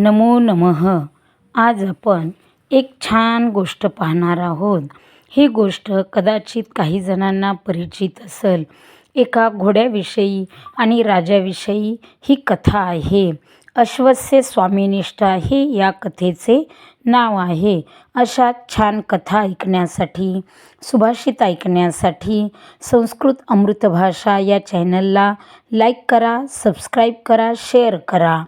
नमो नमः. आज आपण एक छान गोष्ट पाहणार आहोत. ही गोष्ट कदाचित काही जणांना परिचित असेल. एका घोड्याविषयी आणि राजाविषयी ही कथा आहे. अश्वस्य स्वामीनिष्ठा हे या कथेचे नाव आहे. अशा छान कथा ऐकण्यासाठी सुभाषित ऐकण्यासाठी संस्कृत अमृतभाषा या चॅनलला लाईक करा सबस्क्राईब करा शेअर करा.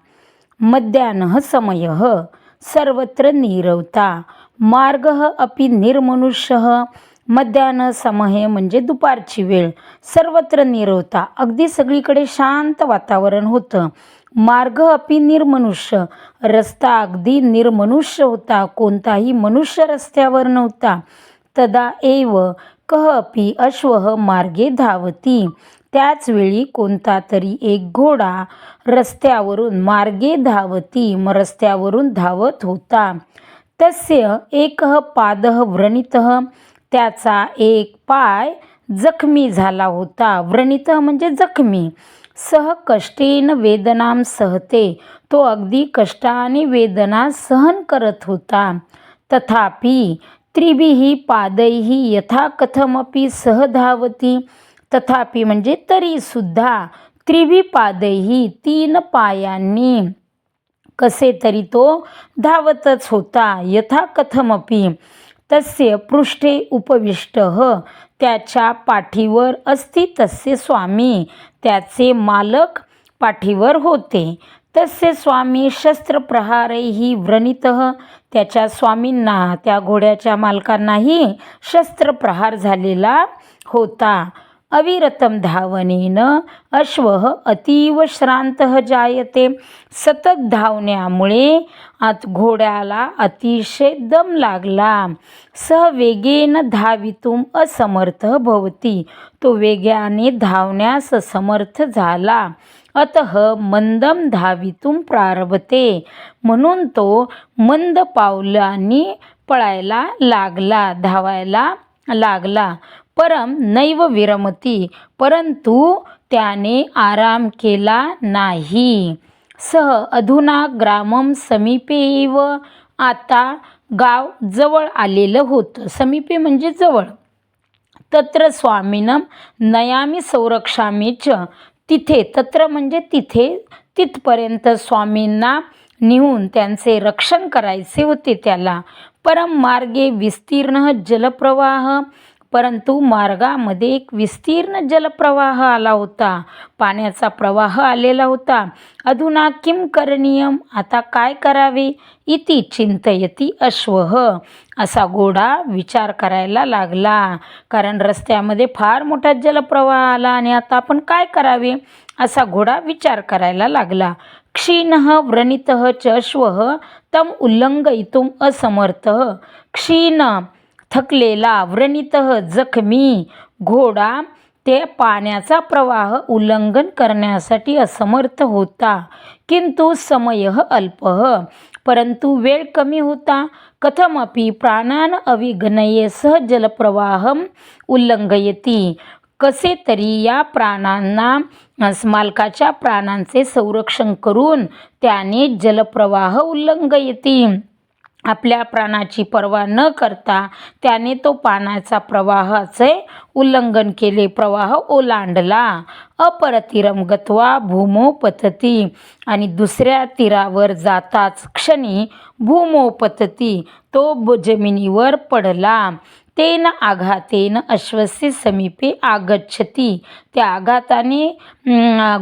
मध्याह्नः समयः। सर्वत्र नीरवता। मार्गः अपि निर्मनुष्यः। मध्यान्ह समये म्हणजे दुपारची वेळ। सर्वत्र निरवता। अगदी सगळीकडे शांत वातावरण होतं। मार्ग अपि निर्मनुष्य। रस्ता अगदी निर्मनुष्य होता। कोणताही मनुष्य रस्त्यावर नव्हता। तदा एव कह अपि अश्वः मार्गे धावती। त्याचवेळी कोणता तरी एक घोडा रस्त्यावरून मार्गे धावती म रस्त्यावरून धावत होता. तस्य एकः पादः व्रणितः त्याचा एक पाय जखमी झाला होता. व्रणित म्हणजे जखमी. सह कष्टेन वेदनाम सहते. तो अगदी कष्टाने वेदना सहन करत होता. तथापि त्रिभिः पादैः यथाकथमपि सह धावती. तथापि म्हणजे तरीसुद्धा त्रिविपादही तीन पायांनी कसे तरी तो धावतच होता. यथाकथमपि तस्य पृष्ठे उपविष्ट त्याच्या पाठीवर असती तसे स्वामी. त्याचे मालक पाठीवर होते. तसे स्वामी शस्त्रप्रहारही व्रणित. त्याच्या स्वामींना त्या घोड्याच्या मालकांनाही शस्त्रप्रहार झालेला होता. अविरतम धावनेन अश्व अतीव श्रांत जायते. सतत धावण्यामुळे आत घोड्याला अतिशय दम लागला. सह वेगेन धावितुम असमर्थ भवती. तो वेगाने धावण्यास समर्थ झाला. अतः मंदम धावितुम प्रारभते. म्हणून तो मंद पावलांनी पळायला लागला धावायला लागला. परम नैव विरमती परंतु त्याने आराम केला नाही. सह अधुना ग्रामम समीपे एव आता गाव जवळ आलेलं होतं. समीपे म्हणजे जवळ. तत्र स्वामीनं नयामी संरक्षामी च तिथे तत्र म्हणजे तिथे तिथपर्यंत स्वामींना नेऊन त्यांचे रक्षण करायचे होते त्याला. परम मार्गे विस्तीर्ण जलप्रवाह परंतु मार्गामध्ये एक विस्तीर्ण जलप्रवाह आला होता. पाण्याचा प्रवाह आलेला होता. अधुना किम करणीयम आता काय करावे? इति चिंतयती अश्वह असा घोडा विचार करायला लागला. कारण रस्त्यामध्ये फार मोठा जलप्रवाह आला आणि आता आपण काय करावे? असा घोडा विचार करायला लागला. क्षीण व्रणित च अश्व तम उल्लंघयितुम असमर्थ. क्षीण थकलेला व्रणित जखमी घोडा ते पाण्याचा प्रवाह उल्लंघन करण्यासाठी असमर्थ होता. किंतु समय अल्प. परंतु वेळ कमी होता. कथमपि प्राणान अविघ्नये सह जलप्रवाह उल्लंघयती. कसे तरी या प्राणांना मालकाच्या प्राणांचे संरक्षण करून त्याने जलप्रवाह उल्लंघयती. आपल्या प्राणाची पर्वा न करता त्याने तो पाण्याचा प्रवाहाचे उल्लंघन केले. प्रवाह ओलांडला. अपरतिरम गत्वा भूमोपतती आणि दुसऱ्या तीरावर जाताच क्षणी भूमोपतती तो जमिनीवर पडला. तेन आघातेन अश्वस्य समीपे आगच्छती. त्या आघाताने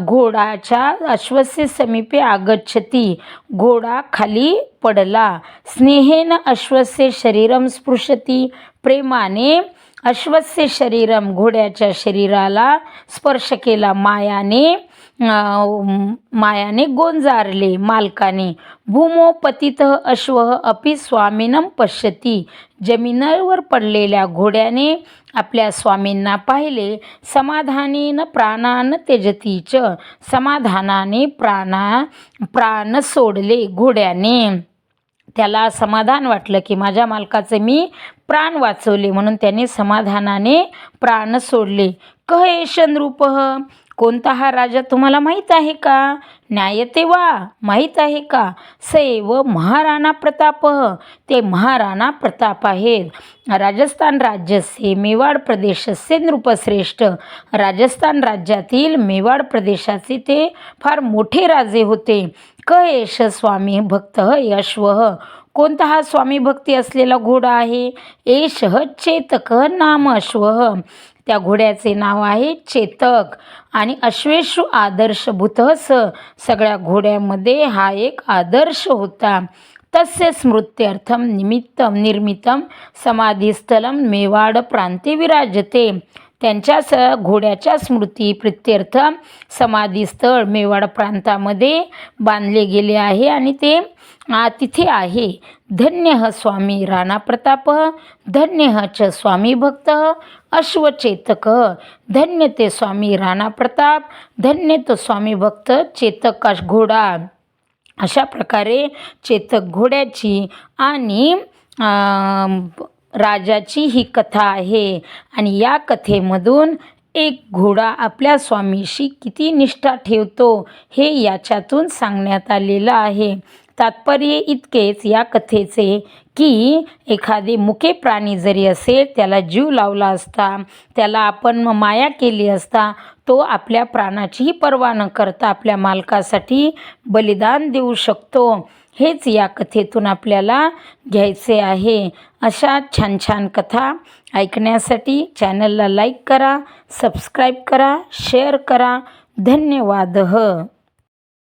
घोडाच्या अश्वस्य समीपे आगच्छती. घोडा खाली पडला. स्नेहेन अश्वस्य शरीरम स्पृशती. प्रेमाने अश्वस्य शरीरम घोड्याच्या शरीराला स्पर्श केला. मायाने मायाने गोंजारले मालकाने. भूमोपतित अश्व अपि स्वामीनं पश्यती. जमिनीवर पडलेल्या घोड्याने आपल्या स्वामींना पाहिले. समाधानेन प्राणान त्यजतीच समाधानाने प्राणा प्राण सोडले घोड्याने. त्याला समाधान वाटलं की माझ्या मालकाचे मी प्राण वाचवले म्हणून त्याने समाधानाने प्राण सोडले. कह एशन रूप कोणता हा राजा तुम्हाला माहीत आहे का? न्यायते वा माहीत आहे का? सैव महाराणा प्रताप. ते महाराणा प्रताप आहेत. राजस्थान राज्यस्य मेवाड प्रदेशस्य नृपश्रेष्ठ. राजस्थान राज्यातील मेवाड प्रदेशाचे ते फार मोठे राजे होते. क यश स्वामी भक्त यश्व. कोणता हा स्वामी भक्ती असलेला घोडा आहे? एष चेतक नाम अश्व. त्या घोड्याचे नाव आहे चेतक. आणि अश्वेशु आदर्शभूत स सगळ्या घोड्यामध्ये हा एक आदर्श होता. तस्य स्मृत्यर्थम निमित्तम निर्मितम समाधीस्थलम मेवाड प्रांते विराजते. त्यांच्यासह घोड्याच्या स्मृती प्रित्यर्थ समाधीस्थळ मेवाड प्रांतामध्ये बांधले गेले आहे आणि ते तिथे आहे. धन्य ह स्वामी राणा प्रताप धन्य ह च स्वामी भक्त अश्वचेतक. धन्य ते स्वामी राणा प्रताप धन्य तो स्वामी भक्त चेतक घोडा. अशा प्रकारे चेतक घोड्याची आणि राजाची ही कथा आहे. आणि या कथेमधून एक घोडा आपल्या स्वामीशी किती निष्ठा ठेवतो हे याच्यातून सांगण्यात आलेलं आहे. तात्पर्य इतकेच या कथेचे की एखादे मुके प्राणी जरी असेल त्याला जीव लावला असता त्याला आपण माया केली असता तो आपल्या प्राणाचीही पर्वा न करता आपल्या मालकासाठी बलिदान देऊ शकतो. हेच या कथेतून आपल्याला घ्यायचे आहे. अशा छान छान कथा ऐकण्यासाठी चॅनलला लाईक करा सबस्क्राईब करा शेअर करा. धन्यवाद.